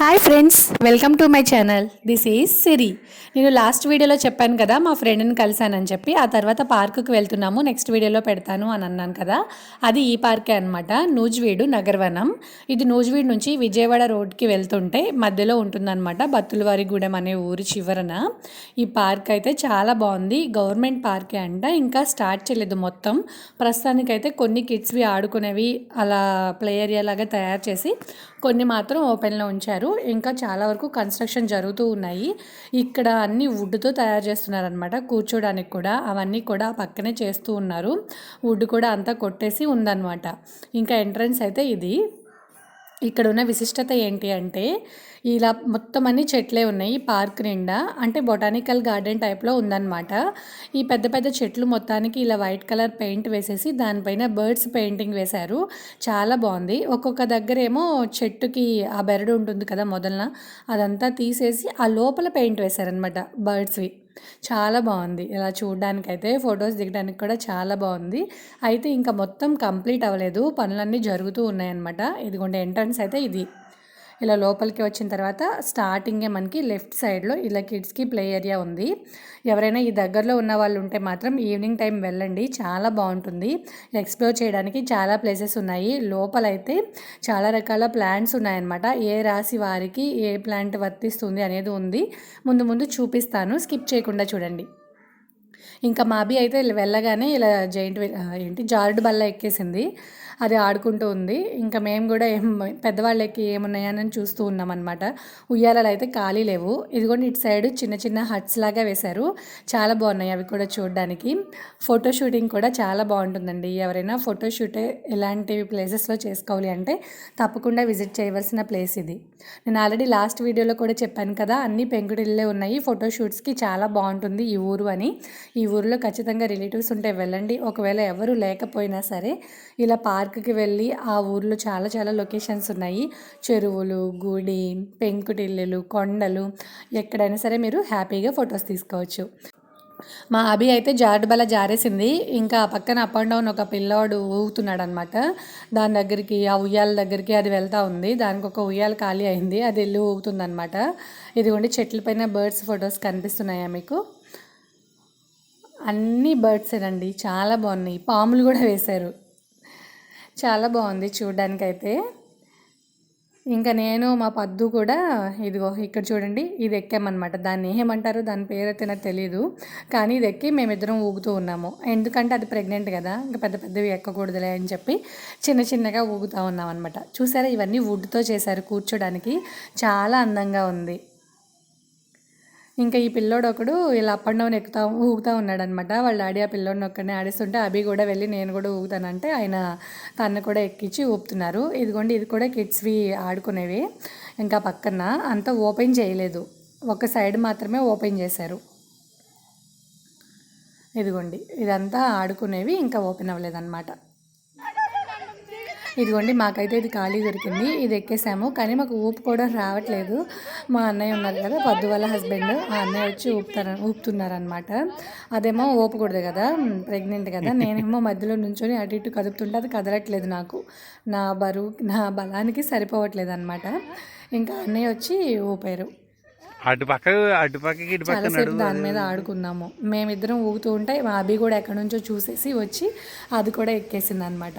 Hi friends welcome to my channel this is Siri నేను last వీడియోలో చెప్పాను కదా మా ఫ్రెండ్ని కలిశానని చెప్పి ఆ తర్వాత పార్కుకి వెళ్తున్నాము నెక్స్ట్ వీడియోలో పెడతాను అని అన్నాను కదా. అది ఈ పార్కే అనమాట నూజివీడు నగర్వనం. ఇది నూజివీడు నుంచి విజయవాడ రోడ్కి వెళ్తుంటే మధ్యలో ఉంటుందన్నమాట బత్తులవారిగూడెం అనే ఊరి చివరన. ఈ పార్క్ అయితే చాలా బాగుంది గవర్నమెంట్ పార్కే అంట ఇంకా స్టార్ట్ చేయలేదు మొత్తం. ప్రస్తుతానికైతే కొన్ని కిడ్స్వి ఆడుకునేవి అలా ప్లే ఏరియా లాగా తయారు చేసి కొన్ని మాత్రం ఓపెన్లో ఉంచారు. ఇంకా చాలా వరకు కన్స్ట్రక్షన్ జరుగుతూ ఉన్నాయి. ఇక్కడ అన్ని వుడ్తో తయారు చేస్తున్నారనమాట కూర్చోడానికి కూడా అవన్నీ కూడా పక్కనే చేస్తూ ఉన్నారు. వుడ్ కూడా అంతా కొట్టేసి ఉందన్నమాట. ఇంకా ఎంట్రన్స్ అయితే ఇది. ఇక్కడ ఉన్న విశిష్టత ఏంటి అంటే ఇలా మొత్తం అన్ని చెట్లే ఉన్నాయి పార్క్ నిండా. అంటే బొటానికల్ గార్డెన్ టైప్లో ఉందన్నమాట. ఈ పెద్ద పెద్ద చెట్లు మొత్తానికి ఇలా వైట్ కలర్ పెయింట్ వేసేసి దానిపైన బర్డ్స్ పెయింటింగ్ వేశారు. చాలా బాగుంది. ఒక్కొక్క దగ్గర ఏమో చెట్టుకి ఆ బెరడు ఉంటుంది కదా మొదలన అదంతా తీసేసి ఆ లోపల పెయింట్ వేశారనమాట బర్డ్స్వి. చాలా బాగుంది. ఇలా చూడడానికైతే ఫొటోస్ దిగడానికి కూడా చాలా బాగుంది. అయితే ఇంకా మొత్తం కంప్లీట్ అవ్వలేదు. పనులన్నీ జరుగుతూ ఉన్నాయన్నమాట. ఇదిగోండి ఎంట్రన్స్ అయితే ఇది. ఇలా లోపలికి వచ్చిన తర్వాత స్టార్టింగే మనకి లెఫ్ట్ సైడ్లో ఇలా కిడ్స్కి ప్లే ఏరియా ఉంది. ఎవరైనా ఈ దగ్గరలో ఉన్న వాళ్ళు ఉంటే మాత్రం ఈవినింగ్ టైం వెళ్ళండి. చాలా బాగుంటుంది. ఎక్స్ప్లోర్ చేయడానికి చాలా ప్లేసెస్ ఉన్నాయి. లోపలైతే చాలా రకాల ప్లాంట్స్ ఉన్నాయన్నమాట. ఏ రాశి వారికి ఏ ప్లాంట్ వర్తిస్తుంది అనేది ఉంది. ముందు ముందు చూపిస్తాను. స్కిప్ చేయకుండా చూడండి. ఇంకా మాబీ అయితే వెళ్ళగానే ఇలా జైంట్ ఏంటి జారుడు బల్ల ఎక్కేసింది. అది ఆడుకుంటూ ఉంది. ఇంకా మేము కూడా ఏం పెద్దవాళ్ళకి ఏమున్నాయని చూస్తూ ఉన్నాం అనమాట ఉయ్యాలలు అయితే ఖాళీ లేవు. ఇదిగోండి ఇటు సైడ్ చిన్న చిన్న హట్స్ లాగా వేశారు. చాలా బాగున్నాయి అవి కూడా చూడడానికి. ఫోటో షూటింగ్ కూడా చాలా బాగుంటుందండి. ఎవరైనా ఫోటో షూట్ ఎలాంటి ప్లేసెస్లో చేసుకోవాలి అంటే తప్పకుండా విజిట్ చేయవలసిన ప్లేస్ ఇది. నేను ఆల్రెడీ లాస్ట్ వీడియోలో కూడా చెప్పాను కదా అన్ని పెంకుటిల్లే ఉన్నాయి. ఫోటో షూట్స్కి చాలా బాగుంటుంది ఈ ఊరు అని. ఈ ఊరిలో ఖచ్చితంగా రిలేటివ్స్ ఉంటే వెళ్ళండి. ఒకవేళ ఎవరు లేకపోయినా సరే ఇలా పార్క్కి వెళ్ళి ఆ ఊర్లో చాలా చాలా లొకేషన్స్ ఉన్నాయి. చెరువులు గుడి పెంకుటిల్లులు కొండలు. ఎక్కడైనా సరే మీరు హ్యాపీగా ఫొటోస్ తీసుకోవచ్చు. మా అభి అయితే జారుడు బల జారేసింది. ఇంకా పక్కన అప్ అండ్ డౌన్ ఒక పిల్లోడు ఊగుతున్నాడు అనమాట దాని దగ్గరికి ఆ ఉయ్యాల దగ్గరికి అది వెళ్తూ ఉంది. దానికి ఒక ఉయ్యాల ఖాళీ అయింది. అది వెళ్ళి ఊగుతుంది అనమాట ఇదిగోండి చెట్ల పైన బర్డ్స్ ఫొటోస్ కనిపిస్తున్నాయా మీకు? అన్ని బర్డ్సేనండి. చాలా బాగున్నాయి. పాములు కూడా వేశారు. చాలా బాగుంది చూడ్డానికైతే. ఇంకా నేను మా పద్దు కూడా ఇదిగో ఇక్కడ చూడండి ఇది ఎక్కామన్నమాట. దాన్ని ఏమంటారు దాని పేరు అయితే నాకు తెలియదు కానీ ఇది ఎక్కి మేమిద్దరం ఊగుతూ ఉన్నాము. ఎందుకంటే అది ప్రెగ్నెంట్ కదా ఇంకా పెద్ద పెద్దవి ఎక్కకూడదులే అని చెప్పి చిన్న చిన్నగా ఊగుతూ ఉన్నాం అనమాట చూసారా ఇవన్నీ వుడ్తో చేశారు కూర్చోడానికి. చాలా అందంగా ఉంది. ఇంకా ఈ పిల్లోడు ఒకడు ఇలా అప్ అండ్ డౌన్ ఎక్కుతా ఊగుతూ ఉన్నాడనమాట. వాళ్ళు డాడీ ఆ పిల్లోడిని ఒక్కడనే ఆడిస్తుంటే అభి కూడా వెళ్ళి నేను కూడా ఊగుతానంటే ఆయన తను కూడా ఎక్కించి ఊపుతున్నారు. ఇదిగోండి ఇది కూడా కిడ్స్వి ఆడుకునేవి. ఇంకా పక్కన అంతా ఓపెన్ చేయలేదు. ఒక సైడ్ మాత్రమే ఓపెన్ చేశారు. ఇదిగోండి ఇదంతా ఆడుకునేవి ఇంకా ఓపెన్ అవ్వలేదన్నమాట ఇదిగోండి మాకైతే ఇది ఖాళీ దొరికింది. ఇది ఎక్కేసాము. కానీ మాకు ఊపు కూడా రావట్లేదు. మా అన్నయ్య ఉన్నారు కదా పొద్దు వాళ్ళ హస్బెండ్. ఆ అన్నయ్య వచ్చి ఊపుతారు ఊపుతున్నారనమాట అదేమో ఊపకూడదు కదా ప్రెగ్నెంట్ కదా. నేనేమో మధ్యలో నుంచొని అటు ఇటు కదుపుతుంటే అది కదలట్లేదు నాకు. నా బరువు నా బలానికి సరిపోవట్లేదు అనమాట ఇంకా అన్నయ్య వచ్చి ఊపారు. అటుపక్క అటుపక్కకి ఇటుపక్క చాలాసేపు దాని మీద ఆడుకున్నాము. మేమిద్దరం ఊగుతూ ఉంటే మా అభి కూడా ఎక్కడి నుంచో చూసేసి వచ్చి అది కూడా ఎక్కేసింది అనమాట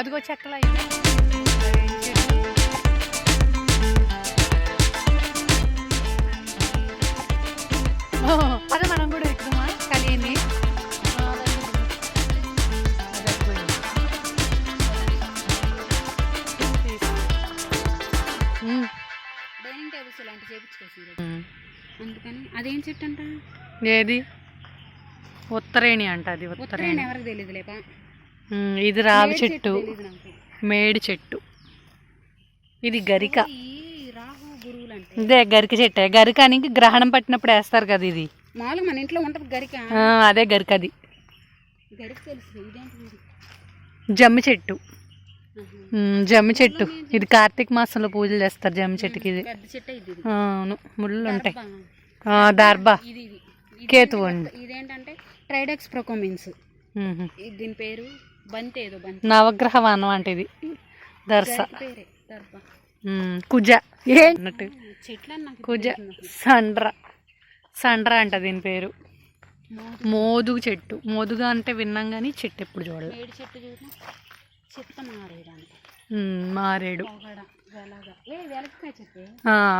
అదిగో చెక్కలు అదే మనం కూడా ఎక్కుదామా? కలిగింది డైనింగ్ టేబుల్స్ ఇలాంటి చేపించుకోసి అందుకని అదేం చెట్టు అంట ఏది? ఉత్తరేణి అంట అది ఉత్తరేణి. ఎవరికి తెలియదు లేపా ఇది రావి చెట్టు. మేడి చెట్టు. ఇది గరిక. ఇదే గరిక చెట్టే. గరికానికి గ్రహణం పట్టినప్పుడు వేస్తారు కదా ఇది. మన ఇంట్లో ఉంటది గరిక. అదే గరిక అది. జమ్మి చెట్టు. జమ్మి చెట్టు. ఇది కార్తీక మాసంలో పూజలు చేస్తారు జమ్మి చెట్టుకి ఇది. అవును. ముళ్ళు ఉంటాయి. ఇది కేతువు అండి. ఇదేంటంటే ట్రైడెక్స్ ప్రొకోమిన్స్. దీని పేరు బంతి ఏదో బంతి. నవగ్రహ వనం అంటే ఇది దర్శ పేరే దర్భ కుజ. ఏ? అన్నట్టు. కుజ. సండ్ర. సండ్ర అంట దీని పేరు. మోదు. మోదుగు చెట్టు. మోదుగా అంటే విన్నాం కానీ చెట్టు ఎప్పుడు చూడలేదు మేడి చెట్టు చిత్త మారేడు.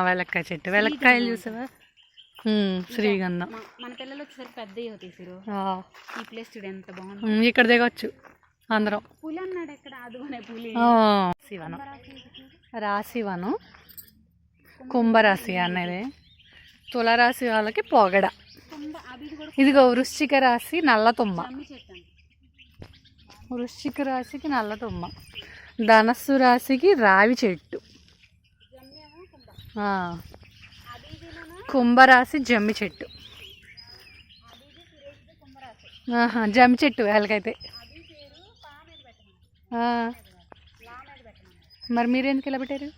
వెలక్కాయ చెట్టు. వెలక్కాయలు చూసావా? శ్రీగంధం. మన పిల్లలు ఈ ప్లేస్ చూడు ఎంత బాగుంది. ఇక్కడ దిగొచ్చు. అందరం. శివనం రాశివనం. కుంభరాశి అనేది తులరాశి వాళ్ళకి పొగడ. ఇదిగో వృశ్చిక రాశి నల్ల తుమ్మ. వృశ్చిక రాశికి నల్ల తుమ్మ. ధనస్సు రాశికి రావి చెట్టు. కుంభరాశి జమ్మి చెట్టు. జమ్మి చెట్టు వాళ్ళకైతే అది పేరు పా మీద పెట్టమని ఆ, లా మీద పెట్టమని మరి మీరు ఎందుకు ఇలా పెట్టారు?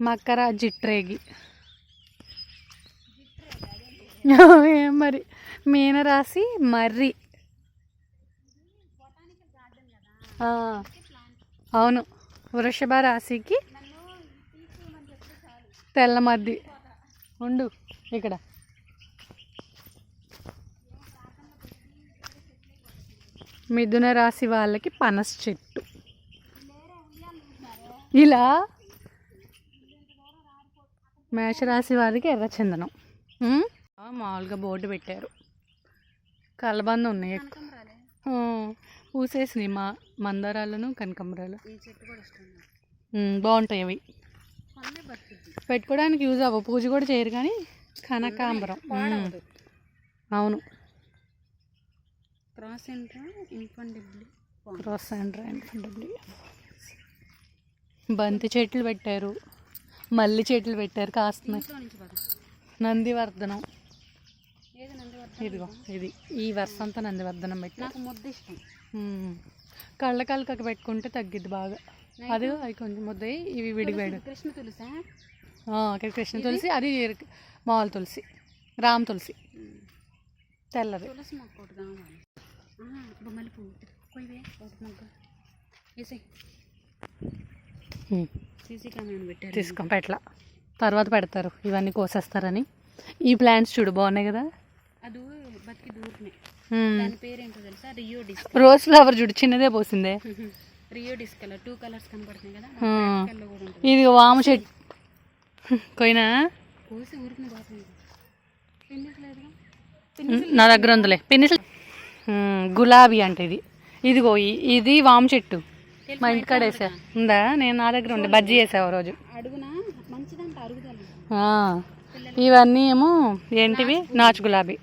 మకర జిట్రేగి. మరి? మీన రాసి మర్రి. అవును. వృషభ రాశికి తెల్ల మద్ది ఉండు ఇక్కడ. మిథున రాశి వాళ్ళకి పనస చెట్టు. ఇలా మేషరాశి వారికి ఎర్రచందనం మామూలుగా బోర్డు పెట్టారు. కలబంద ఉన్నాయి. పూసేసినాయి మా మందారాలను కనకంబరాలు. బాగుంటాయి అవి. పెట్టుకోవడానికి యూజ్ అవ్వ పూజ కూడా చేయరు కానీ కనకాంబరం. అవును. క్రాస్ ఎంట్రా ఇన్ఫండిబ్లీ క్రాస్ అండ్ రైన్ బంతి చెట్లు పెట్టారు. మల్లి చెట్లు పెట్టారు కాస్తున్నాయి నందివర్ధనం. ఇదిగో ఇది. ఈ వరుస అంతా నందివర్ధనం పెట్టారు. నాకు ముద్ద ఇష్టం. కళ్ళ కళ్ళకి పెట్టుకుంటే తగ్గిద్ది బాగా. అది అవి కొంచెం ముద్ద ఇవి విడివేడు కృష్ణ తులసా? ఇక్కడ కృష్ణ తులసి అది మామూలు తులసి. రామ్ తులసి. తెల్లది. బొమ్మల పువ్వు కొయ్యవే ఒకటి మొగ్గ వేసే ఉమ్. సీసీ కెమెరా పెట్టారు తీసుకో పెట్ల తర్వాత పెడతారు. ఇవన్నీ కోసేస్తారని. ఈ ప్లాంట్స్ చూడు బాగున్నాయి కదా? అది బతికి ఉమ్. దాని పేరేంటో తెలుసా? రియో డిస్క్ రోజ్ ఫ్లవర్ చూడు చిన్నదే పోసిందే. రియో డిస్క్ కలర్. టూ కలర్స్ కనపడుతున్నాయి కదా? ఇది వాము చెట్టు కొయినా కోసి ఊరికి నా దగ్గర ఉందిలే. పిన్నిస్ గులాబీ అంటే ఇది. ఇదిగో ఇది వాము చెట్టు. మా ఇంటికాడ వేసా. ఉందా? నేను నా దగ్గర ఉండే బజ్జీ వేసా ఓ రోజు. ఇవన్నీ ఏమో ఏంటివి? నాచు గులాబీ.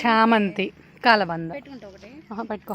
చామంతి కలబంద. పెట్టుకుంటా ఒకటి? ఆహా, పెట్టుకో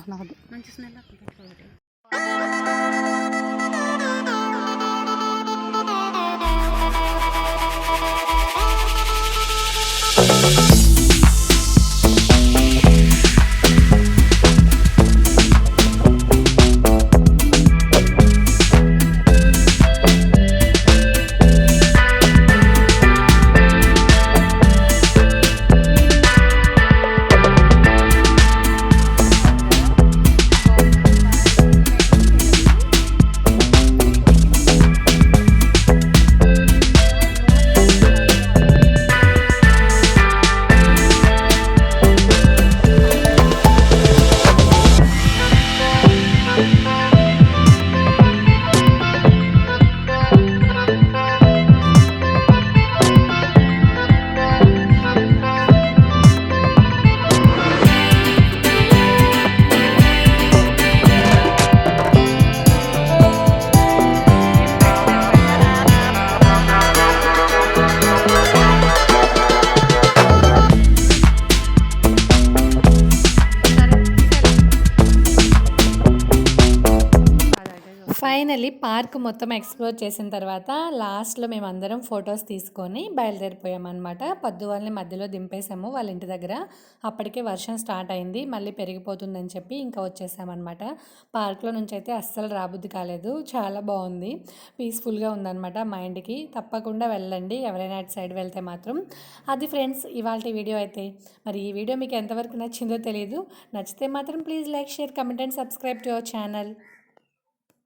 వెళ్ళి పార్క్ మొత్తం ఎక్స్ప్లోర్ చేసిన తర్వాత లాస్ట్లో మేమందరం ఫొటోస్ తీసుకొని బయలుదేరిపోయామన్నమాట. పొద్దు వాళ్ళని మధ్యలో దింపేసాము వాళ్ళ ఇంటి దగ్గర. అప్పటికే వర్షం స్టార్ట్ అయింది మళ్ళీ పెరిగిపోతుందని చెప్పి ఇంకా వచ్చేసామన్నమాట. పార్క్లో నుంచి అయితే అస్సలు రాబుద్ది కాలేదు. చాలా బాగుంది. పీస్ఫుల్గా ఉందన్నమాట మైండ్కి తప్పకుండా వెళ్ళండి ఎవరైనా అటు సైడ్ వెళ్తే మాత్రం. అది ఫ్రెండ్స్ ఇవాళ వీడియో అయితే. మరి ఈ వీడియో మీకు ఎంతవరకు నచ్చిందో తెలియదు నచ్చితే మాత్రం please like share comment and subscribe to our channel.